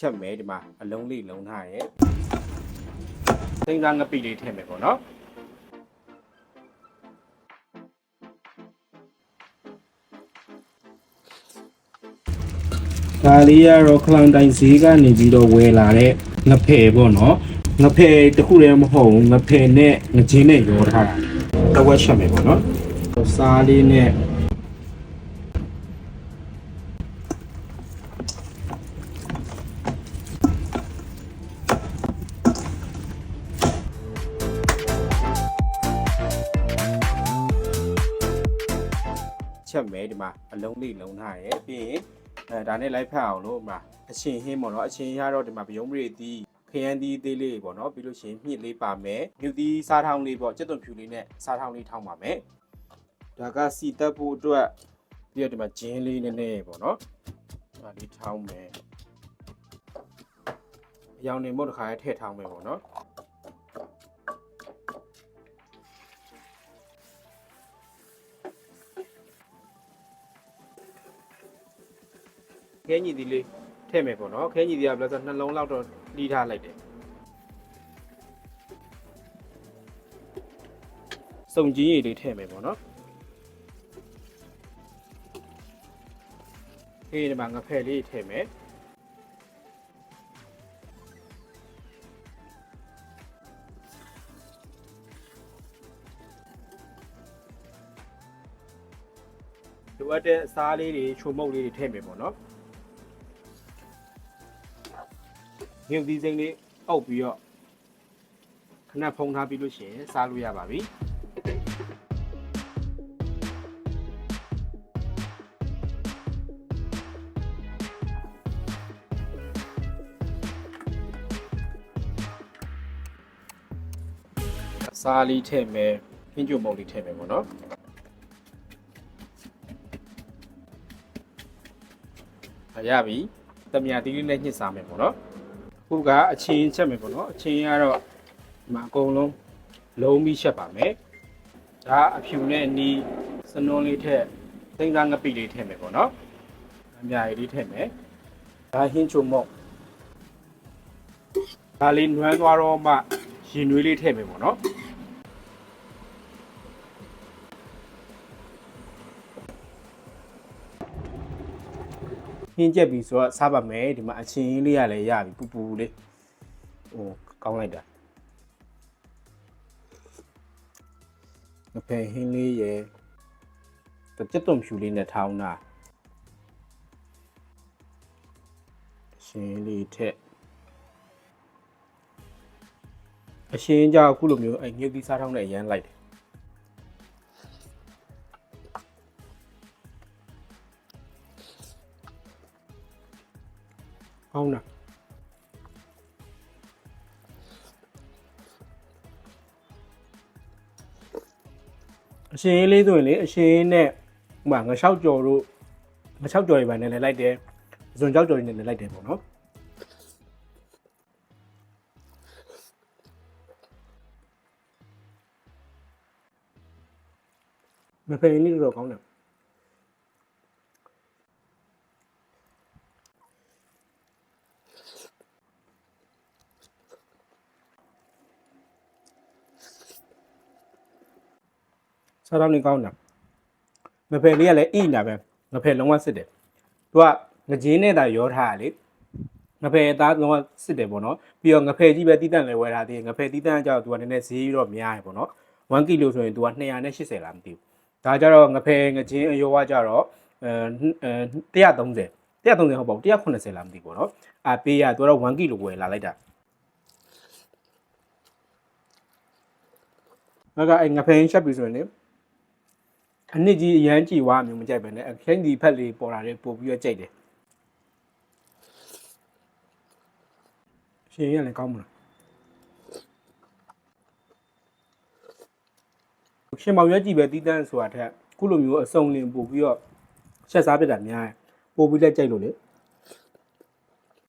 ချက်မဲဒီမှာအလုံးလေးလုံးထားရဲ့စိမ့်သားငပိလေးထည့်မယ်ပေါ့နော်ဒါလေးကတော့ခလောင်တိုင်ဈေးကနေပြီးတော့ဝယ်လာတဲ့ငဖယ်ပေါ့နော်ငဖယ်တစ်ခုတည်းမဟုတ်ဘူးငဖယ်နဲ့ငချင်းနဲ့ရောထားတာတစ်ဝက်ချက်မယ်ပေါ့နော်စားလေးနဲ့ ချက်မဲဒီမှာအလုံးလေးလုံးထားရဲ့ပြီးရင်အဲဒါနဲ့လိုက်ဖက်အောင်လို့ဒီမှာအချင်းဟင်းပေါ့နော်အချင်းရတော့ဒီမှာဗယုံမရီတီးခရမ်းတီးသေးလေးပေါ့နော်ပြီးလို့ရှိရင်မြင့်လေးပါမယ်မြူတီးစားထောင်းလေးပေါ့ကြက်သွန်ဖြူလေးနဲ့စားထောင်းလေးထောင်းပါမယ်ဒါကစီတက်ဖို့အတွက်ပြီးတော့ဒီမှာဂျင်းလေးနည်းနည်းပေါ့နော်ဒါလေးထောင်းမယ်အရောင်နေမို့တစ်ခါထည့်ထောင်းမယ်ပေါ့နော် ခဲညီသီးလေးထည့်မယ်ပေါ့နော်ခဲညီသီးကဘယ်လိုဆိုနှလုံးလောက်တော့လှီးထားလိုက်တယ်စုံကြီးရည်လေးထည့်မယ်ပေါ့နော်ခေးဒီမှာငဖဲ့လေးထည့်မယ်လိုအပ်တဲ့အစားလေးတွေချိုမုတ်လေးတွေထည့်မယ်ပေါ့နော် မြုပ်သီးစိမ့်လေးအုပ်ပြီးတော့ခဏဖုံးထားပြီးလို့ရှိရင်စားလို့ရပါပြီစားလေးထည့်မယ်ဟင်းကြိုမုံလေးထည့်မယ်ပေါ့နော်အရပြီတမယာသီးလေးနဲ့ညှစ်စားမယ်ပေါ့နော် ခုကအချင်းချက်မယ်ပေါ့နော်အချင်းကတော့ဒီမှာအကုန်လုံးလုံးပြီးချက်ပါမယ်ဒါအဖြူနဲ့အနီးစနွန်းလေးထက်သိန်းသားငပိလေးထည့်မယ်ပေါ့နော်အများကြီးလေးထည့်မယ်ဒါဟင်းချုံမော့ဒါလေးနွမ်းသွားတော့မှရင်နွေးလေးထည့်မယ်ပေါ့နော် င်းချက်ပြီဆိုတော့စားပါမယ်ဒီမှာအချင်းလေးရလည်းရပြီပူပူလေးဟိုကောင်းလိုက်တာငဖယ်ဟင်းလေးရယ်တကြက်သွန်ဖြူလေးနဲ့ထောင်းတာအရှင်လေးထက်အရှင်ကြောင့်အခုလိုမျိုးအဲ့ညှပ်ပြီးစားထောင်းတဲ့အရန်လိုက်တယ် ngon nè. Xe lý tuổi lý xe nè. Mà người sáu chỗ rồi. Người sáu chỗ này này lại để. Dùng sáu chỗ này lại để một nó. Mà phải lý rồi không nào 6000လေးကောင်းတာငဖယ်လေးကလည်းအိနာပဲငဖယ်လုံးဝစစ်တယ်သူကငကြင်းနဲ့တာရောထားတာလေငဖယ်သားလုံးဝစစ်တယ်ပေါ့နော်ပြီးတော့ငဖယ်ကြီးပဲတီးတန့်လဲဝယ်ထားသေးတယ်ငဖယ်တီးတန့်အကြောင်းသူကနည်းနည်းဈေးတော့များတယ်ပေါ့နော်1ကီလိုဆိုရင်သူက280လားမသိဘူးဒါကြတော့ငဖယ်ငချင်းအယောဝကြတော့အဲ130 130ဟုတ်ပါဘူး180လားမသိဘူးပေါ့နော်အာပေးရသူကတော့1ကီလိုဝယ်လာလိုက်တာငါကအဲငဖယ်ရှက်ပြီဆိုရင်လေ အနစ်ကြီးအရန်ကြည်ဝါမျိုးမကြိုက်ပဲနဲ့အခင်းဒီဖက်လေးပေါ်လာတယ်ပို့ပြီးတော့ကြိုက်တယ်ရှင်ရလည်းကောင်းမလားရှင်မောင်ရွက်ကြည့်ပဲတီးတန်းဆိုတာထက်ခုလိုမျိုးအစုံလင်ပို့ပြီးတော့ချက်စားပြတာများတယ်ပို့ပြီးလက်ကြိုက်လို့လေအဲ့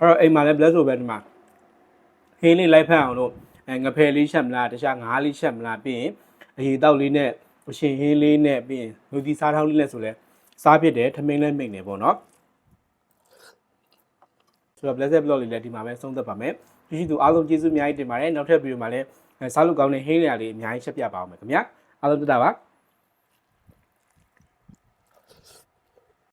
တော့အိမ်မှာလည်းဘလက်ဆိုပဲဒီမှာဟင်းလေးလိုက်ဖက်အောင်လို့အဲငဖယ်လေးချက်မလားတခြားငါးလေးချက်မလားပြီးရင်အရေတောက်လေးနဲ့ အရှင်ဟင်းလေးနဲ့ပြီးရင်လူဒီစားထောင်းလေးနဲ့ဆိုလဲစားဖြစ်တယ်ထမင်းလည်းမိတ်နေပေါ့နော်ဆိုတော့ blessed blog လေးလည်းဒီမှာပဲဆုံးသက်ပါမယ်ကြည့်ရှုသူအားလုံးကျေးဇူးအများကြီးတင်ပါတယ်နောက်ထပ်ဗီဒီယိုမှာလည်းစားလို့ကောင်းတဲ့ဟင်းလျာလေးအများကြီးချက်ပြပါအောင်မယ်ခင်ဗျာအားလုံးတက်တာပါ